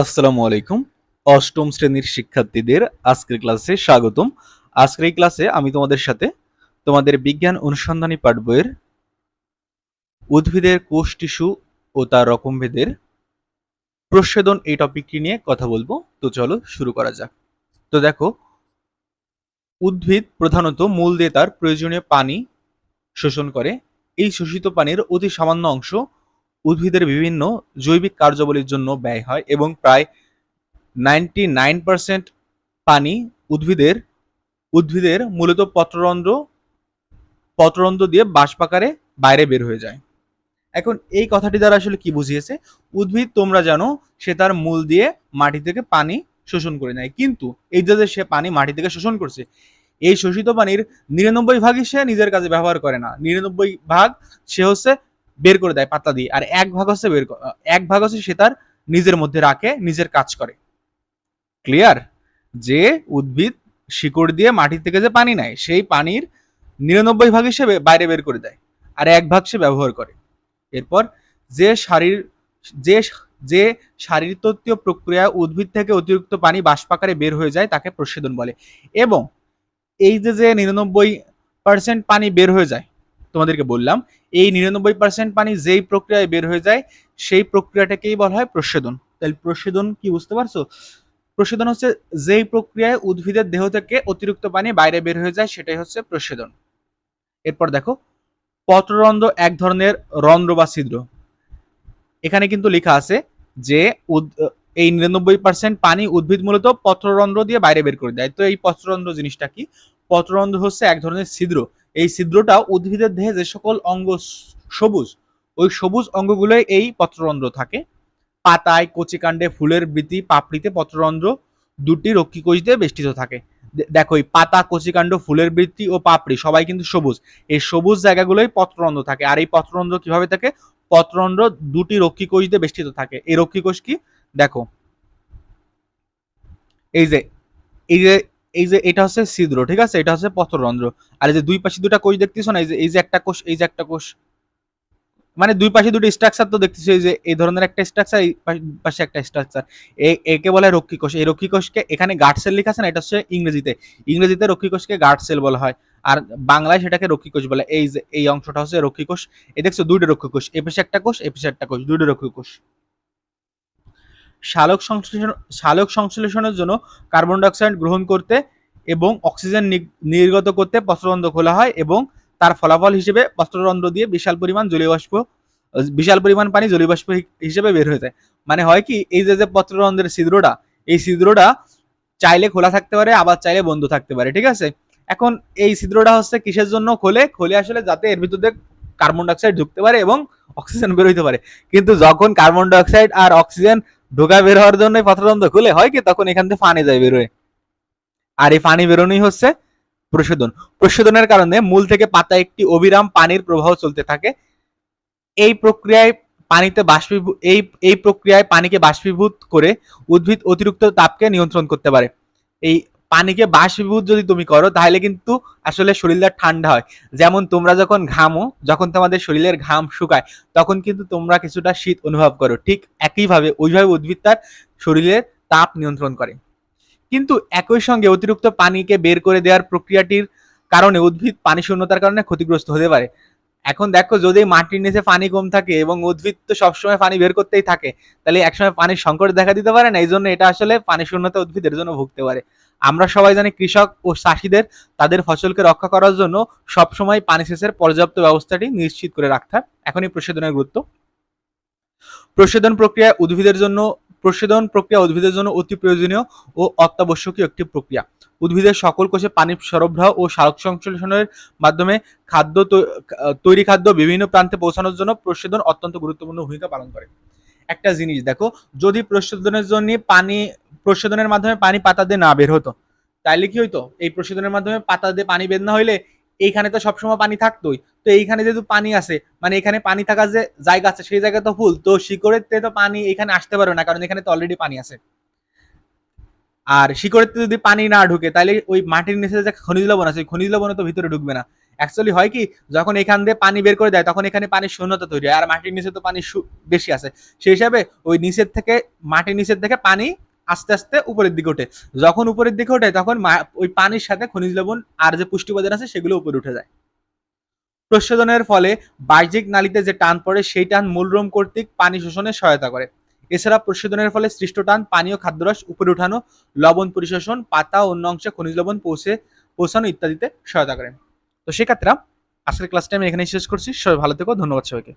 আসসালামু আলাইকুম। অষ্টম শ্রেণির শিক্ষার্থীদের আজকের ক্লাসে স্বাগতম। আজকের এই ক্লাসে আমি তোমাদের সাথে তোমাদের বিজ্ঞান অনুসন্ধানী পাঠ বইয়ের উদ্ভিদের কোষ টিস্যু ও তার রকমভেদের প্রচ্ছেদন এই টপিকটি নিয়ে কথা বলব। তো চলো শুরু করা যাক। তো দেখো, উদ্ভিদ প্রধানত মূল দিয়ে তার প্রয়োজনীয় পানি শোষণ করে। এই শোষিত পানির অতি সামান্য অংশ উদ্ভিদের বিভিন্ন জৈবিক কার্যাবলীর জন্য ব্যয় হয় এবং প্রায় নাইনটি নাইন পার্সেন্ট পানি উদ্ভিদের উদ্ভিদের মূলত পত্ররন্ধ্র পত্ররন্ধ্র দিয়ে বাষ্পাকারে বাইরে বের হয়ে যায়। এখন এই কথাটি দ্বারা আসলে কি বুঝিয়েছে? উদ্ভিদ তোমরা জানো, সে তার মূল দিয়ে মাটি থেকে পানি শোষণ করে নেয়। কিন্তু এই যে সে পানি মাটি থেকে শোষণ করছে, এই শোষিত পানির নিরানব্বই ভাগই সে নিজের কাজে ব্যবহার করে না। নিরানব্বই ভাগ সে হচ্ছে বের করে দেয় পাতা দিয়ে। আর এক ভাগ হচ্ছে বের এক ভাগ হচ্ছে সে তার নিজের মধ্যে রাখে, নিজের কাজ করে। ক্লিয়ার যে উদ্ভিদ শিকড় দিয়ে মাটি থেকে যে পানি নেয়, সেই পানির নিরানব্বই ভাগ হিসেবে বাইরে বের করে দেয়, আর এক ভাগ সে ব্যবহার করে। এরপর যে শারীর, যে যে শারীরতত্ত্বীয় প্রক্রিয়া উদ্ভিদ থেকে অতিরিক্ত পানি বাষ্পাকারে বের হয়ে যায়, তাকে প্রচ্ছেদন বলে। এবং এই যে যে নিরানব্বই পার্সেন্ট পানি বের হয়ে যায় তোমাদেরকে বললাম, এই নিরানব্বই পার্সেন্ট পানি যেই প্রক্রিয়ায় বের হয়ে যায়, সেই প্রক্রিয়াটাকেই বলা হয় প্রচ্ছেদন তাহলে প্রচ্ছেদন কি বুঝতে পারছ? প্রচ্ছেদন হচ্ছে যেই প্রক্রিয়ায় উদ্ভিদের দেহ থেকে অতিরিক্ত পানি বাইরে বের হয়ে যায়, সেটাই হচ্ছে প্রচ্ছেদন এরপর দেখো, পত্ররন্ধ্র এক ধরনের রন্ধ্র বা ছিদ্র। এখানে কিন্তু লেখা আছে যে এই নিরানব্বই পার্সেন্ট পানি উদ্ভিদ মূলত পত্ররন্ধ্র দিয়ে বাইরে বের করে দেয়। তো এই পত্ররন্ধ্র জিনিসটা কি? পত্ররন্ধ্র হচ্ছে এক ধরনের ছিদ্র। এই ছিদ্রটা উদ্ভিদের দেহে যে সকল অঙ্গ সবুজ, ওই সবুজ অঙ্গগুলোই এই পত্ররন্ধ্র থাকে। পাতায় কচিকাণ্ডে ফুলের বৃতি, পাপড়িতে পত্ররন্ধ্র, দুটি রক্ষীকোষ দিয়ে বেষ্টিত থাকে। দেখো, এই পাতা, কচিকাণ্ড, ফুলের বৃত্তি ও পাপড়ি সবাই কিন্তু সবুজ। এই সবুজ জায়গাগুলোই পত্ররন্ধ্র থাকে। আর এই পত্ররন্ধ্র কীভাবে থাকে? পত্ররন্ধ্র দুটি রক্ষীকোষ দিয়ে বেষ্টিত থাকে। এই রক্ষীকোষ কি? দেখো, এই যে এই যে এই যে এটা হচ্ছে ছিদ্র, ঠিক আছে? এটা হচ্ছে পত্ররন্ধ্র আর এই যে দুই পাশে দুটা কোষ দেখতেছো না? এই যে এই যে একটা কোষ, এই যে একটা কোষ। মানে দুই পাশে দুটো স্ট্রাকচার তো দেখতেছো, এই যে এই ধরনের একটা স্ট্রাকচার এই পাশ- একটা স্ট্রাকচার একে বলা রক্ষী কোষ। এই রক্ষী কোষকে এখানে গার্ড সেল লেখা আছে না? এটা হচ্ছে ইংরেজিতে। ইংরেজিতে রক্ষী কোষকে গার্ড সেল বলা হয়। আর বাংলায় সেটাকে রক্ষী কোষ বলে। এই যে, এই অংশটা হচ্ছে রক্ষী কোষ। এই দেখছ, দুইটা রক্ষী কোষ। এ পাশে একটা কোষ, এ পাশে একটা কোষ। দুইটা রক্ষী কোষ। সালোক সংশ্লেষণ সালোক সংশ্লেষণের জন্য কার্বন ডাইঅক্সাইড গ্রহণ করতে এবং অক্সিজেন নির্গত করতে পত্ররন্ধ্র খোলা হয় এবং তার ফলাফল হিসেবে পত্ররন্ধ্র দিয়ে বিশাল পরিমাণ জলীয় বাষ্প, বিশাল পরিমাণ পানি জলীয় বাষ্প হি- হিসেবে বের হয়ে যায়। মানে হয় কি, এই যে যে পত্ররন্ধ্রের ছিদ্রটা, এই ছিদ্রটা চাইলে খোলা থাকতে পারে, আবার চাইলে বন্ধ থাকতে পারে, ঠিক আছে? এখন এই ছিদ্রটা হচ্ছে কিসের জন্য খোলে? খোলে আসলে যাতে এর ভিতর কার্বন ডাইঅক্সাইড ঢুকতে পারে এবং অক্সিজেন বের হইতে পারে। কিন্তু যখন কার্বন ডাইঅক্সাইড আর অক্সিজেন ঢোকা বের হওয়ার জন্য পত্ররন্ধ্র খুলে হয় কি? তখন এখান থেকে পানি যায় বেরোয়। আর এই পানি বেরোনোই হচ্ছে প্রশোধন। প্রশোধনের কারণে মূল থেকে পাতা একটি অবিরাম পানির প্রবাহ চলতে থাকে। এই প্রক্রিয়ায় পানিতে বাষ্পীভূত এই এই প্রক্রিয়ায় পানিকে বাষ্পীভূত করে উদ্ভিদ অতিরিক্ত তাপকে নিয়ন্ত্রণ করতে পারে। এই পানিকে বাষ্পীভূত যদি তুমি করো, তাহলে কিন্তু আসলে শরীরটা ঠান্ডা হয়। যেমন তোমরা যখন ঘামো, যখন তোমাদের শরীরের ঘাম শুকায়, তখন কিন্তু তোমরা কিছুটা শীত অনুভব করো। ঠিক একইভাবে ওইভাবে উদ্ভিদ তার শরীরের তাপ নিয়ন্ত্রণ করে। কিন্তু একই সঙ্গে অতিরিক্ত পানিকে বের করে দেওয়ার প্রক্রিয়াটির কারণে উদ্ভিদ পানি শূন্যতার কারণে ক্ষতিগ্রস্ত হতে পারে। এখন দেখো, যদি মাটির নিচে পানি কম থাকে এবং উদ্ভিদ তো সবসময় পানি বের করতেই থাকে, তাহলে একসময় পানির সংকট দেখা দিতে পারে না? এই জন্য এটা আসলে পানি শূন্যতা উদ্ভিদের জন্য ভুগতে পারে। আমরা সবাই জানি কৃষক ও চাষিদের, তাদের ফসলকে রক্ষা করার জন্য সবসময় পানি সেচের পর্যাপ্ত ব্যবস্থাটি নিশ্চিত করে রাখতে হয়। এখনই প্রশোধনের গুরুত্ব। প্রশোধন প্রক্রিয়া উদ্ভিদের জন্য, প্রশোধন প্রক্রিয়া উদ্ভিদের জন্য অতি প্রয়োজনীয় ও অত্যাবশ্যকীয় একটি প্রক্রিয়া। উদ্ভিদের সকল কোষে পানি সরবরাহ ও সারক সংশ্লেষণের মাধ্যমে খাদ্য তৈরি খাদ্য বিভিন্ন প্রান্তে পৌঁছানোর জন্য প্রশোধন অত্যন্ত গুরুত্বপূর্ণ ভূমিকা পালন করে। একটা জিনিস, দেখো, যদি প্রশোধনের জন্য পানি, প্রশোধনের মাধ্যমে পানি পাতা দিয়ে না বের হতো, তাইলে কি হইতো? এই প্রশোধনের মাধ্যমে পাতা দিয়ে পানি বের না হইলে এইখানে তো সবসময় পানি থাকতোই। তো এইখানে যেহেতু পানি আছে মানে এখানে পানি থাকার যে জায়গা আছে, সেই জায়গা তো ফুল, তো শিকড়েরতে তো পানি এখানে আসতে পারবে না, কারণ এখানে তো অলরেডি পানি আছে। আর শিকড়েতে যদি পানি না ঢুকে তাহলে ওই মাটির নিচে যে খনিজ লবণ আছে খনিজ লবণ তো ভিতরে ঢুকবে না। অ্যাকচুয়ালি হয় কি, যখন এখান দিয়ে পানি বের করে দেয়, তখন এখানে পানির শূন্যতা তৈরি হয়, আর মাটির নিচে তো পানি বেশি আছে। সেই হিসাবে ওই নিচের থেকে, মাটির নিচের থেকে পানি আস্তে আস্তে উপরের দিকে ওঠে। যখন উপরের দিকে ওঠে, তখন ওই পানির সাথে খনিজ লবণ আর যে পুষ্টি উপাদান আছে, সেগুলো উপরে উঠে যায়। প্রশোধনের ফলে বাহ্যিক নালীতে যে টান পড়ে, সেই টান মূলরোম কর্তৃক পানি শোষণে সহায়তা করে। এছাড়া প্রশোধনের ফলে সৃষ্ট টান পানীয় খাদ্যরস উপরে উঠানো, লবণ পরিশোষণ, পাতা অন্য অংশে খনিজ লবণ পৌঁছে, পৌঁছানো ইত্যাদিতে সহায়তা করে। তো সেক্ষেত্রে আজকের ক্লাসটা আমি এখানে শেষ করছি। সবাই ভালো থেকো ধন্যবাদ সবাইকে।